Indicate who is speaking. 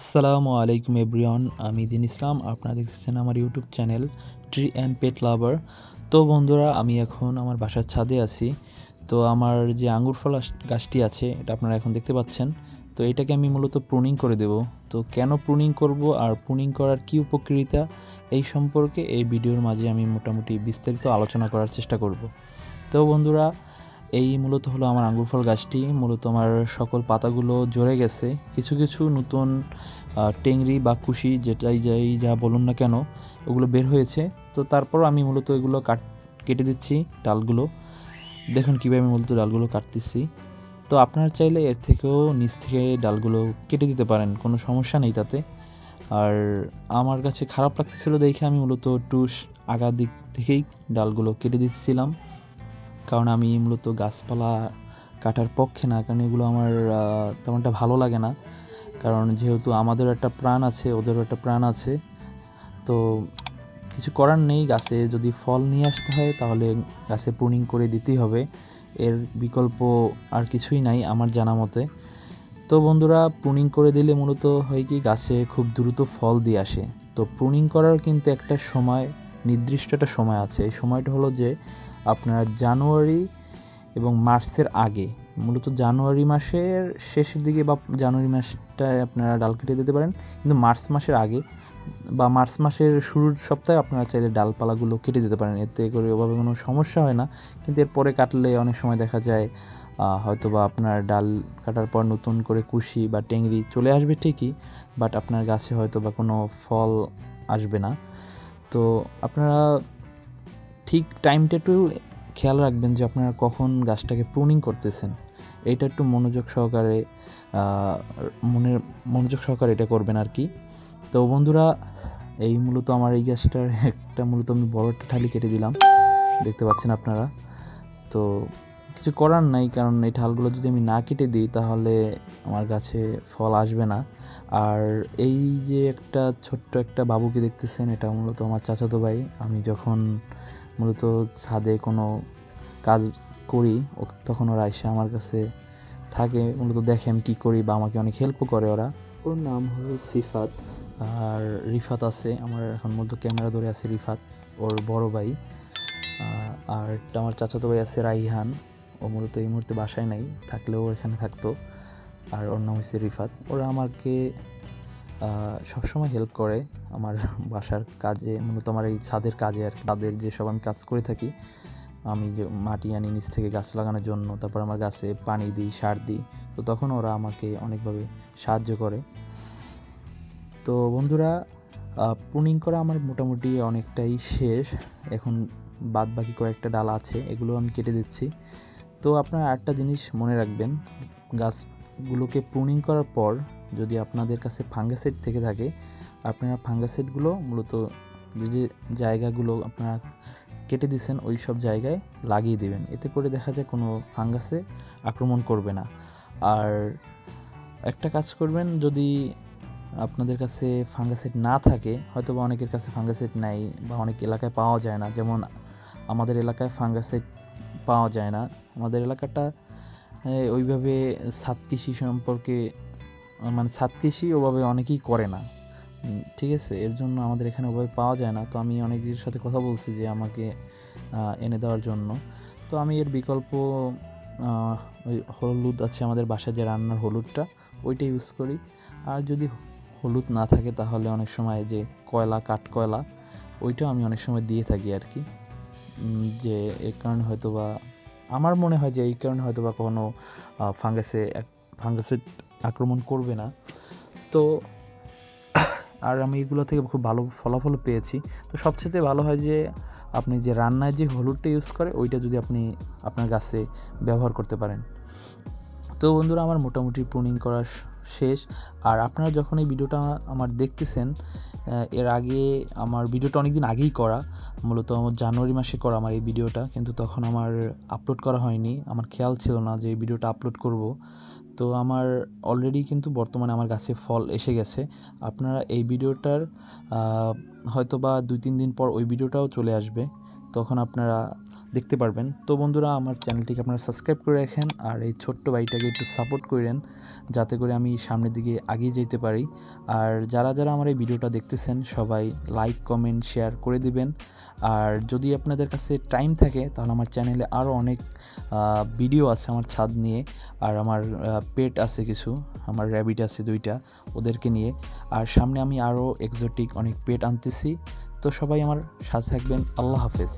Speaker 1: আসসালামু আলাইকুম এভরিওয়ান, আমি দিন ইসলাম আপনারা দেখতেছেন আমার YouTube channel tree and pet lover তো বন্ধুরা, আমি এখন আমার বাসার ছাদে আছি। তো আমার যে আঙ্গুর ফল গাছটি আছে, এটা আপনারা এখন দেখতে পাচ্ছেন। তো এটাকে আমি মূলত প্রুনিং করে দেব। তো কেন প্রুনিং করব আর প্রুনিং করার কী উপকারিতা, এই সম্পর্কে এই ভিডিওর মাঝে আমি মোটামুটি বিস্তারিত আলোচনা করার চেষ্টা করব। তো বন্ধুরা এই মূলত হলো আমার আঙ্গুর ফল গাছটি। মূলত আমার সকল পাতাগুলো ঝরে গেছে। কিছু কিছু নতুন টেংরি বা কুশি যেটাই যাই যা বলুন না কেন, ওগুলো বের হয়েছে। তো তারপর আমি মূলত এগুলো কাট, কেটে দিচ্ছি ডালগুলো। দেখুন কীভাবে আমি মূলত ডালগুলো কাটতেছি। তো আপনারা চাইলে এর থেকেও নিচ থেকে ডালগুলো কেটে দিতে পারেন, কোনো সমস্যা নেই তাতে। আর আমার কাছে খারাপ লাগতেছিল দেখে আমি মূলত টুস আগা দিক থেকেই ডালগুলো কেটে দিচ্ছিলাম। কারণ আমি মূলত গাছপালা কাটার পক্ষে না, কারণ এগুলো আমার তেমনটা ভালো লাগে না। কারণ যেহেতু আমাদেরও একটা প্রাণ আছে, ওদেরও একটা প্রাণ আছে, তো কিছু করার নেই। গাছে যদি ফল নিয়ে আসতে হয়, তাহলে গাছে প্রুনিং করে দিতেই হবে। এর বিকল্প আর কিছুই নাই আমার জানা মতে। তো বন্ধুরা প্রুনিং করে দিলে মূলত হয় কি, গাছে খুব দ্রুত ফল দিয়ে আসে। তো প্রুনিং করার কিন্তু একটা সময়, নির্দিষ্ট একটা সময় আছে। এই সময়টা হলো যে আপনার জানুয়ারি এবং মার্চের আগে, মূলত জানুয়ারি মাসের শেষের দিকে বা জানুয়ারি মাসটায় আপনারা ডাল কেটে দিতে পারেন। কিন্তু মার্চ মাসের আগে বা মার্চ মাসের শুরুর সপ্তাহে আপনারা চাইলে ডালপালাগুলো কেটে দিতে পারেন। এতে করে ওভাবে কোনো সমস্যা হয় না। কিন্তু এরপরে কাটলে অনেক সময় দেখা যায় হয়তো বা আপনার ডাল কাটার পর নতুন করে কুশি বা টেংরি চলে আসবে ঠিকই, বাট আপনার গাছে হয়তো বা কোনো ফল আসবে না। তো আপনারা ঠিক টাইমটা একটু খেয়াল রাখবেন যে আপনারা কখন গাছটাকে প্রুনিং করতেছেন। এইটা একটু মনোযোগ সহকারে মনের মনোযোগ সহকারে এটা করবেন আর কি। তো বন্ধুরা, এই মূলত আমার এই গাছটার একটা মূলত আমি বড় একটা ঠালি কেটে দিলাম, দেখতে পাচ্ছেন আপনারা। তো কিছু করার নাই, কারণ এই ঠালগুলো যদি আমি না কেটে দিই, তাহলে আমার গাছে ফল আসবে না। আর এই যে একটা ছোট্ট একটা বাবুকে দেখতেছেন, এটা মূলত আমার চাচাতো ভাই। আমি যখন মূলত ছাদে কোনো কাজ করি তখন ওরা এসে আমার কাছে থাকে, মূলত দেখে আমি কী করি বা আমাকে অনেক হেল্পও করে ওরা। ওর নাম হলো সিফাত, আর রিফাত আছে, আমার এখন মূলত ক্যামেরা ধরে আছে রিফাত, ওর বড় ভাই। আর আমার চাচাতো ভাই আছে রাইহান, ও মূলত এই মুহূর্তে বাসায় নাই, থাকলেও এখানে থাকতো। আর ওর নাম হচ্ছে রিফাত। ওরা আমাকে সবসময় হেল্প করে আমার বাসার কাজে, মূলত আমার এই ছাদের কাজে আর। তাদের যেসব আমি কাজ করে থাকি, আমি যে মাটি আনি, নিচ থেকে গাছ লাগানোর জন্য, তারপর আমার গাছে পানি দিই, সার দিই, তো তখন ওরা আমাকে অনেকভাবে সাহায্য করে। তো বন্ধুরা প্রুনিং করা আমার মোটামুটি অনেকটাই শেষ। এখন বাদ বাকি কয়েকটা ডাল আছে, এগুলো আমি কেটে দিচ্ছি। তো আপনারা একটা জিনিস মনে রাখবেন, গাছগুলোকে প্রুনিং করার পর যদি আপনাদের কাছে ফাঙ্গাসাইড থেকে থাকে, আপনারা ফাঙ্গাসাইডগুলো মূলত যে যে জায়গাগুলো আপনারা কেটে দিচ্ছেন ওই সব জায়গায় লাগিয়ে দেবেন। এতে করে দেখা যায় কোনো ফাঙ্গাসে আক্রমণ করবে না। আর একটা কাজ করবেন, যদি আপনাদের কাছে ফাঙ্গাসাইড না থাকে হয়তো বা অনেকের কাছে ফাঙ্গাসাইড নাই বা অনেক এলাকায় পাওয়া যায় না। যেমন আমাদের এলাকায় ফাঙ্গাসাইড পাওয়া যায় না। আমাদের এলাকাটা ওইভাবে ছাদ কৃষি সম্পর্কে মানে ছাদ কৃষি ওভাবে অনেকেই করে না। ঠিক আছে? এর জন্য আমাদের এখানে ওভাবে পাওয়া যায় না। তো আমি অনেকের সাথে কথা বলছি যে আমাকে এনে দেওয়ার জন্য। তো আমি এর বিকল্প ওই হলুদ আছে আমাদের বাসায় যে রান্নার হলুদটা, ওইটা ইউজ করি। আর যদি হলুদ না থাকে তাহলে অনেক সময় যে কয়লা, কাঠ কয়লা, ওইটাও আমি অনেক সময় দিয়ে থাকি আর কি। যে এই কারণে হয়তো বা আমার মনে হয় যে এই কারণে হয়তো বা কোনো ফাঙ্গাসে ফাঙ্গাসে আক্রমণ করবে না। তো আর আমি এগুলো থেকে খুব ভালো ফলাফল পেয়েছি। তো সবচেয়ে ভালো হয় যে আপনি যে রান্নায় যে হলুদটা ইউজ করে, ওইটা যদি আপনি আপনার গাছে ব্যবহার করতে পারেন। তো বন্ধুরা, আমার মোটামুটি প্রুনিং করা শেষ। আর আপনারা যখন এই ভিডিওটা আমার দেখতেছেন এর আগে আমার ভিডিওটা অনেক দিন আগেই করা। মূলত আমার জানুয়ারি মাসে করা আমার এই ভিডিওটা। কিন্তু তখন আমার আপলোড করা হয়নি। আমার খেয়াল ছিল না যে এই ভিডিওটা আপলোড করব। তো আমার অলরেডি কিন্তু বর্তমানে আমার গাছে ফল এসে গেছে। আপনারা এই ভিডিওটার হয়তো বা দুই তিন দিন পর ওই ভিডিওটাও চলে আসবে। তখন আপনারা দেখতে পারবেন। তো বন্ধুরা, আমার চ্যানেলটিকে আপনারা সাবস্ক্রাইব করে রাখেন আর এই ছোট্ট ভাইটাকে একটু সাপোর্ট করেন যাতে করে আমি সামনের দিকে এগিয়ে যেতে পারি। আর যারা যারা আমার এই ভিডিওটা দেখতেছেন, সবাই লাইক, কমেন্ট, শেয়ার করে দিবেন। আর যদি আপনাদের কাছে টাইম থাকে, তাহলে আমার চ্যানেলে আরও অনেক ভিডিও আছে আমার ছাদ নিয়ে। আর আমার পেট আছে কিছু, আমার র্যাবিট আছে দুইটা ওদেরকে নিয়ে। আর সামনে আমি আরও এক্সোটিক অনেক পেট আনতেছি। তো সবাই আমার সাথে থাকবেন। আল্লাহ হাফেজ।